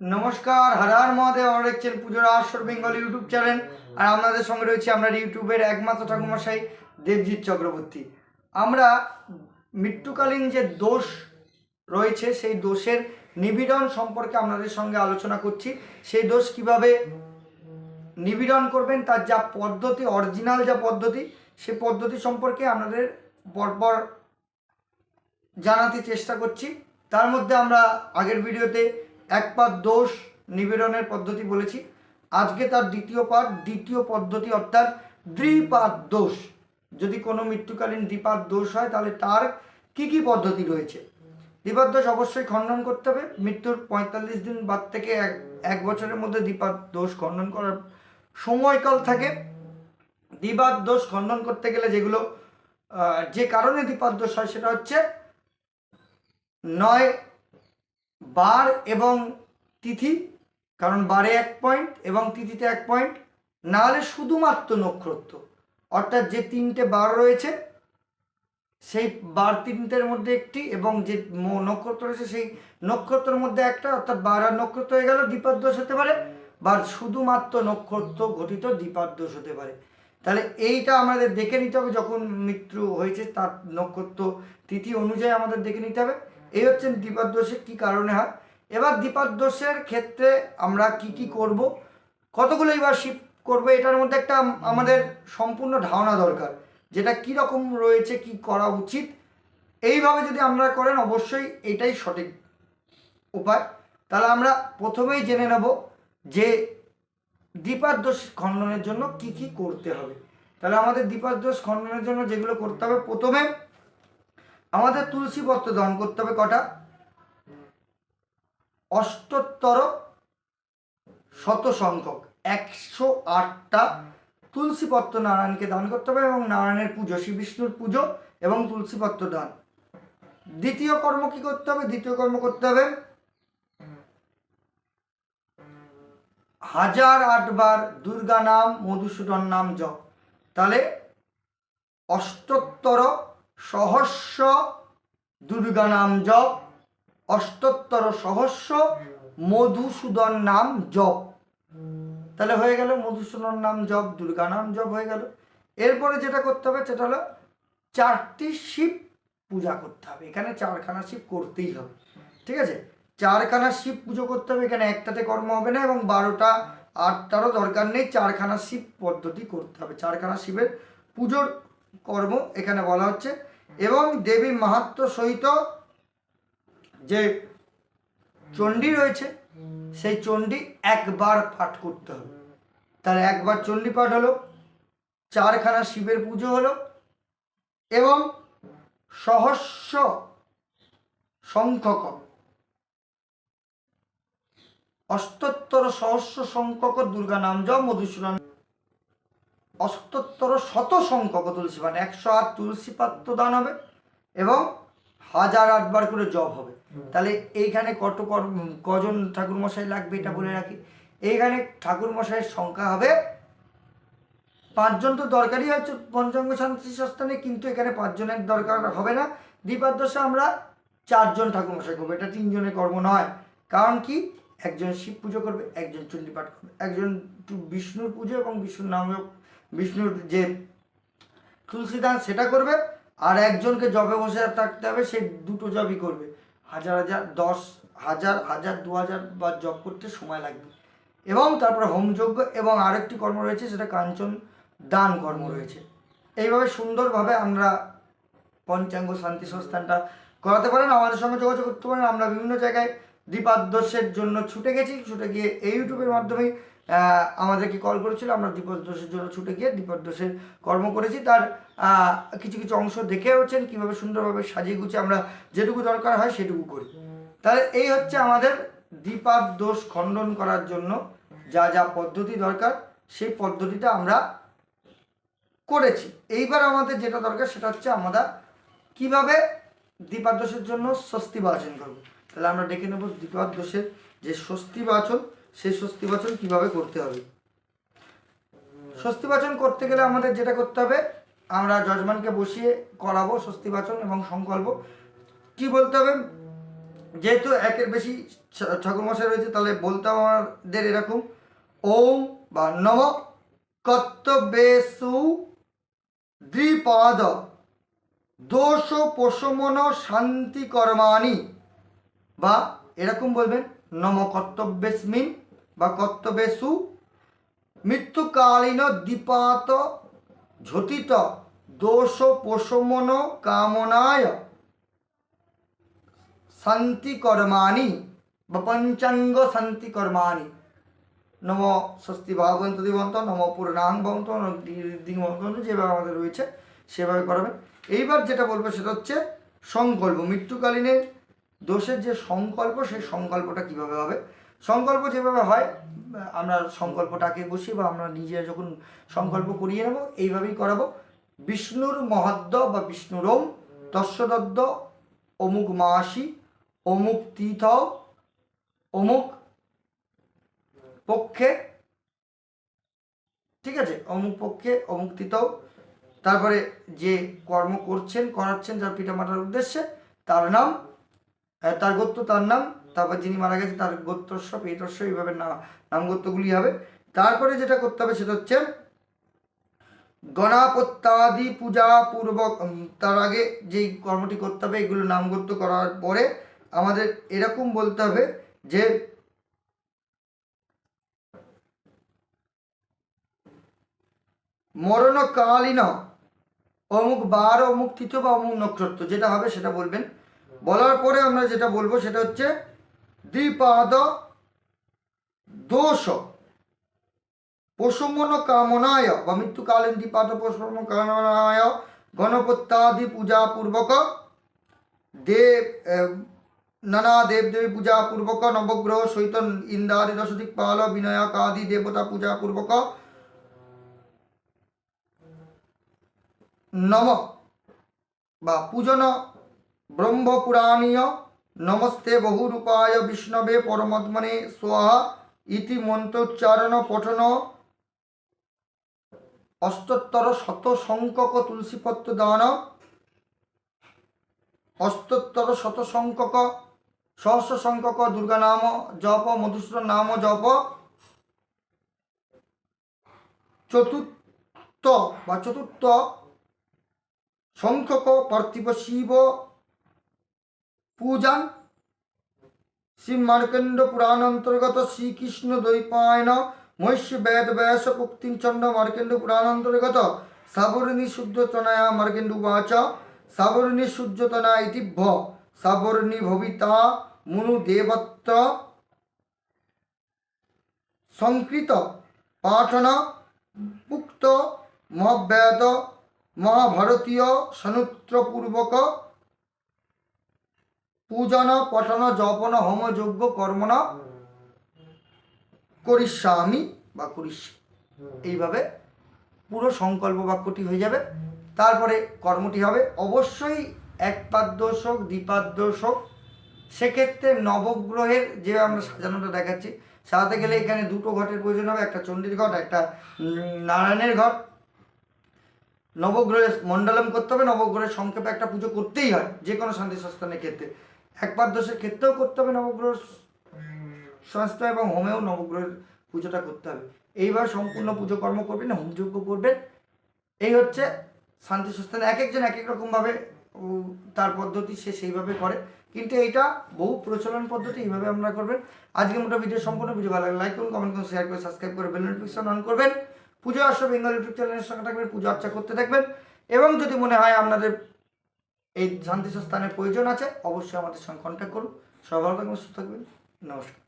নমস্কার হারার মহাদেব আমরা দেখছেন পুজোর আসর বেঙ্গল ইউটিউব চ্যানেল। আর আপনাদের সঙ্গে রয়েছে আমরা ইউটিউবের একমাত্র ঠাকুরমশাই দেবজিৎ চক্রবর্তী। আমরা মৃত্যুকালীন যে দোষ রয়েছে, সেই দোষের নিবিড়ন সম্পর্কে আপনাদের সঙ্গে আলোচনা করছি। সেই দোষ কীভাবে নিবিড়ন করবেন, তার যা পদ্ধতি, অরিজিনাল যা পদ্ধতি, সে পদ্ধতি সম্পর্কে আপনাদের পরপর জানাতে চেষ্টা করছি। তার মধ্যে আমরা আগের ভিডিওতে এক পাত দোষ নিবেদনের পদ্ধতি বলেছি। আজকে তার দ্বিতীয় পাঠ, দ্বিতীয় পদ্ধতি অর্থাৎ দ্বিপাত দোষ। যদি কোনো মৃত্যুকালীন দ্বিপাত দোষ হয়, তাহলে তার কি কি পদ্ধতি রয়েছে? দ্বিপাত দোষ অবশ্যই খণ্ডন করতে হবে। মৃত্যুর পঁয়তাল্লিশ দিন বাদ থেকে এক এক বছরের মধ্যে দ্বিপাত দোষ খণ্ডন করার সময়কাল থাকে। দ্বিপাত দোষ খণ্ডন করতে গেলে যেগুলো যে কারণে দ্বিপাত দোষ হয়, সেটা হচ্ছে নয় বার এবং তিথি, কারণ বারে এক পয়েন্ট এবং তিথিতে এক পয়েন্ট। না হলে শুধুমাত্র নক্ষত্র, অর্থাৎ যে তিনটে বার রয়েছে, সেই বার তিনটের মধ্যে একটি এবং যে নক্ষত্র রয়েছে, সেই নক্ষত্রের মধ্যে একটা, অর্থাৎ বার আর নক্ষত্র হয়ে গেল দ্বিপাদ দোষ হতে পারে। বা শুধুমাত্র নক্ষত্র ঘটিত দ্বিপাদ দোষ হতে পারে। তাহলে এইটা আমাদের দেখে নিতে হবে, যখন মৃত্যু হয়েছে, তার নক্ষত্র তিথি অনুযায়ী আমাদের দেখে নিতে হবে। এই হচ্ছে দ্বিপাদ দোষের কী কারণে হয়? এবার দ্বিপাদ দোষের ক্ষেত্রে আমরা কি কি করব? কতগুলো এবার শিফট করব? এটার মধ্যে একটা আমাদের সম্পূর্ণ ধারণা দরকার যেটা কী রকম রয়েছে কি করা উচিত। এইভাবে যদি আমরা করেন অবশ্যই এটাই সঠিক উপায়। তাহলে আমরা প্রথমেই জেনে নেব যে দোষ খণ্ডনের জন্য কি কি করতে হবে। তাহলে আমাদের দোষ খণ্ডনের জন্য যেগুলো করতে হবে প্রথমে আমাদের তুলসী পত্র দান করতে হবে কটা? অষ্টোত্তর শত সংখ্যক একশো আটটা তুলসী পত্র নারায়ণকে দান করতে হবে এবং নারায়ণের পুজো, শ্রী বিষ্ণুর পুজো এবং তুলসী পত্র দান দ্বিতীয় কর্ম কি করতে হবে? দ্বিতীয় কর্ম করতে হবে হাজার আটবার দুর্গা নাম, মধুসূদন নাম জপ। তাহলে অষ্টোত্তর সহস্র দুর্গা নাম জপ, অষ্টোত্তর সহস্র মধুসূদন নাম জপ। তাহলে হয়ে গেল মধুসূদন নাম জপ দুর্গা নাম জপ হয়ে গেল। এরপরে যেটা করতে হবে সেটা হলো চারটি শিব পূজা করতে হবে। এখানে চারখানা শিব করতেই হবে। ঠিক আছে? চারখানা শিব পুজো করতে হবে। এখানে একটাতে কর্ম হবে না এবং বারোটা, আটটারও দরকার নেই। চারখানা শিব পদ্ধতি করতে হবে। চারখানা শিবের পুজোর কর্ম, এখানে বলা হচ্ছে। এবং দেবী মাহাত্ম সহিত যে চণ্ডী রয়েছে, সেই চণ্ডী একবার পাঠ করতে হবে। তাহলে একবার চণ্ডী পাঠ হলো, চারখানা শিবের পুজো হলো, এবং সহস্র সংখ্যক, অষ্টোত্তর সহস্র সংখ্যক দুর্গা নাম জপ মধুসূদন অষ্টোত্তর শত সংখ্যক তুলসী পাঠ একশো আট তুলসী পাত্র দান হবে এবং হাজার আটবার করে জব হবে। তাহলে এইখানে কত কজন ঠাকুর মশাই লাগবে এটা বলে রাখি। এইখানে ঠাকুর মশাইয়ের সংখ্যা হবে পাঁচজন তো দরকারই হচ্ছে পঞ্চাঙ্গ শান্তি সস্থানে কিন্তু এখানে পাঁচজনের দরকার হবে না। দ্বিপাদশে আমরা চারজন ঠাকুর মশাই করব এটা তিনজনের কর্ম নয়। কারণ কি? একজন শিব পুজো করবে একজন চণ্ডী পাঠ করবে একজন বিষ্ণুর পুজো এবং বিষ্ণুর নাম বিষ্ণুর যে তুলসীদান সেটা করবে, আর একজনকে জবে বসে থাকতে হবে, সে দুটো জবই করবে। হাজার হাজার, দশ হাজার হাজার, দু হাজার বা জব করতে সময় লাগবে। এবং তারপরে হোমযজ্ঞ এবং আরেকটি কর্ম রয়েছে, সেটা কাঞ্চন দান কর্ম রয়েছে। এইভাবে সুন্দরভাবে আমরা পঞ্চাঙ্গ শান্তি সংস্থানটা করাতে পারেন, আমাদের সঙ্গে যোগাযোগ করতে পারেন। আমরা বিভিন্ন জায়গায় দীপাদ্দোষের জন্য ছুটে গেছি, ছুটে গিয়ে এই ইউটিউবের মাধ্যমেই আমাদেরকে কল করেছিল, আমরা দীপদ্দোষের জন্য ছুটে গিয়ে দীপদ্দোষের কর্ম করেছি। তার কিছু কিছু অংশ দেখেওছেন কীভাবে সুন্দরভাবে সাজিয়ে গুছিয়ে আমরা যেটুকু দরকার হয় সেটুকু করি। তাহলে এই হচ্ছে আমাদের দ্বিপাদ দোষ খণ্ডন করার জন্য যা যা পদ্ধতি দরকার, সেই পদ্ধতিটা আমরা করেছি। এইবার আমাদের যেটা দরকার সেটা হচ্ছে আমরা কীভাবে দ্বিপাদ দোষের জন্য স্বস্তি বাচন করব। তাহলে আমরা ডেকে নেব দ্বিপাদ দোষের যে স্বস্তি বাচন সেই স্বস্তি বাচন কীভাবে করতে হবে? স্বস্তি বাচন করতে গেলে আমাদের যেটা করতে হবে, আমরা যজমানকে বসিয়ে করাবো স্বস্তি বাচন এবং সংকল্প। কি বলতে হবে? যেহেতু একের বেশি ঠাকুরমশাই রয়েছে, তাহলে বলতে আমাদের এরকম, ওম বা নম কর্তব্যেসু দ্বিপাদ দোষ প্রশমন শান্তি কর্মাণি বা এরকম বলবেন, নম কর্তব্যেস্মিন বা কর্তব্যেসু মৃত্যুকালীন দ্বিপাত ঝটিত দোষ প্রশমন কামনায় শান্তি কর্মাণি বা পঞ্চাঙ্গ শান্তি কর্মাণি নম স্বস্তি ভাগবন্ত দিবন্ত নম পূর্ণাং বন্ত দিগবন্ত যেভাবে আমাদের রয়েছে, সেভাবে করাবেন এইবার যেটা বলব সেটা হচ্ছে সংকল্প। মৃত্যুকালীনের দোষের যে সংকল্প, সেই সংকল্পটা কীভাবে হবে? সংকল্প যেভাবে হয়, আমরা সংকল্পটাকে বসি বা আমরা নিজে যখন সংকল্প করিয়ে নেব, এইভাবেই করাবো। বিষ্ণুর মহাদ্য বা বিষ্ণুরম তস্যদদ্দ অমুক মাসি অমুক তীর্থ অমুক পক্ষে। ঠিক আছে? অমুক পক্ষে, অমুক তীর্থ তারপরে যে কর্ম করছেন, করাচ্ছেন যার পিতামাতার উদ্দেশ্যে, তার নাম তার গোত্র, তার নাম তারপর যিনি মারা গেছে তার গোত্রস্ব পেতস্ব এইভাবে না গোত্রগুলি হবে। তারপরে যেটা করতে হবে সেটা হচ্ছে গণাপত্যাদি পূজা পূর্বক তার আগে যেই কর্মটি করতে হবে, এগুলো নামগত্য করার পরে আমাদের এরকম বলতে হবে যে মরণকালীন অমুক বার, অমুক তিথি বা অমুক নক্ষত্র, যেটা হবে সেটা বলবেন। বলার পরে আমরা যেটা বলব সেটা হচ্ছে দ্বিপাদ দোষ পশুমন কামনায় বা মৃত্যুকালীন দ্বিপাদ পশুমন কামনায় গণপত্যাদি পূজা পূর্বক দেব নানা দেব দেবী পূজা পূর্বক নবগ্রহ সহিত ইন্দ্রাদি দশ দিকপাল বিনায়কাদি দেবতা পূজা পূর্বক নম বা পূজন ব্রহ্মপুরাণীয় নমস্তে বহুরূপায় বিষ্ণবে পরমাত্মনে স্বাহা ইতি মন্ত্রোচ্চারণ পঠন। অষ্টোত্তর শত সংখ্যক তুলসীপত্র দান। অষ্টোত্তর শত সংখ্যক সহস্র সংখ্যক দুর্গা নাম জপ, মধুসূদন নাম জপ। চতুর্থ বা চতুর্থ সংখ্যক পার্থিব শিব পূজান শ্রী মার্কণ্ড পুরাণ অন্তর্গত শ্রীকৃষ্ণ দ্বৈপায়ন মহিষ্য বেদ ব্যাস পুক্তিচন্ড মার্কেন্ড পুরাণ অন্তর্গত সাবরণী শুদ্ধতনয়া মার্কেন্ড উবাচ সাবরণী সূর্যতনা ইতিভ্য সাবরণী ভবিতা মুনু দেবত্ত সংকৃত পাঠন উক্ত মহাবেদ মহাভারতীয় সনুত্রপূর্বক পূজন, পঠন, জপন, হোম, যজ্ঞ, কর্মণ করিষ্যামি বা করিস এইভাবে পুরো সংকল্প বাক্যটি হয়ে যাবে। তারপরে কর্মটি হবে অবশ্যই একপাদ দোষ হোক হোক সেক্ষেত্রে নবগ্রহের যে আমরা সাজানোটা দেখাচ্ছি, সাজাতে গেলে এখানে দুটো ঘটের প্রয়োজন হবে, একটা চণ্ডীর ঘট, একটা নারায়ণের ঘট। নবগ্রহের মণ্ডলম করতে হবে, নবগ্রহের সংক্ষেপে একটা পুজো করতেই হয় যে কোনো শান্তি সংস্থানের ক্ষেত্রে। একবার দোষের ক্ষেত্রেও করতে হবে নবগ্রহ সংস্থা এবং হোমেও নবগ্রহের পুজোটা করতে হবে। এইবার সম্পূর্ণ পুজো কর্ম করবেন হোমযজ্ঞ করবেন এই হচ্ছে শান্তি সংস্থান এক একজন এক এক রকমভাবে তার পদ্ধতি সে সেইভাবে করে। কিন্তু এইটা বহু প্রচলন পদ্ধতি, এইভাবে আমরা করবেন। আজকে মোটা ভিডিও সম্পূর্ণ ভিডিও ভালো লাগে লাইক করুন কমেন্ট করুন শেয়ার করে সাবস্ক্রাইব করে বেল নোটিফিকেশন অন করবেন। পুজো আসো বেঙ্গল ইউটিউব চ্যানেলের সঙ্গে থাকবেন, পুজো আর্চা করতে থাকবেন এবং যদি মনে হয় আপনাদের এই শান্তি স্থানের প্রয়োজন আছে, অবশ্যই আমাদের সঙ্গে কন্ট্যাক্ট করুন। সবাই ভালো থাকবেন, সুস্থ থাকবেন। নমস্কার।